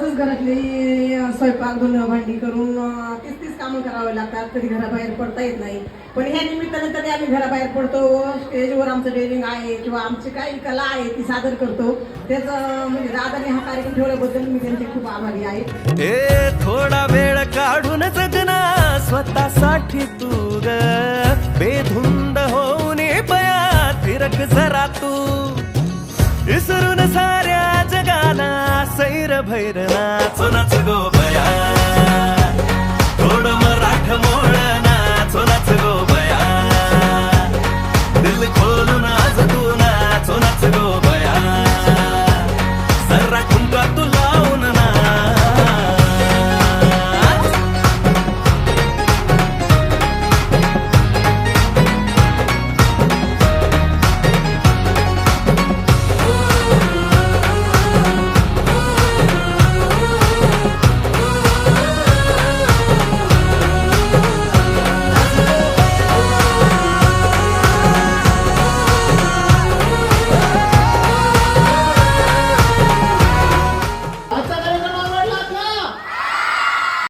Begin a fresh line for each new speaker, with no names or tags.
घरातली स्वयंपाक धुणं भांडी करून अं, तीस तीस कामं करावे लागतात. कधी घराबाहेर पडता येत नाही. पण ह्या निमित्तानं तरी आम्ही घराबाहेर पडतो. व स्टेजवर आमचं डेअरिंग आहे किंवा आमची काही कला आहे ती सादर करतो. त्याचं म्हणजे दादाने हा कार्यक्रम ठेवल्याबद्दल मी त्यांचे खूप आभारी आहे.
ए थोडा वेळ काढून जगना स्वतःसाठी तू ग. बेधुंद होऊन बया फिरक जरा तू. विसरून सारे भैर भैर नाच नाच गो बया. थोड मराठ मोळ नाच नाच गो बया. दिल खोलून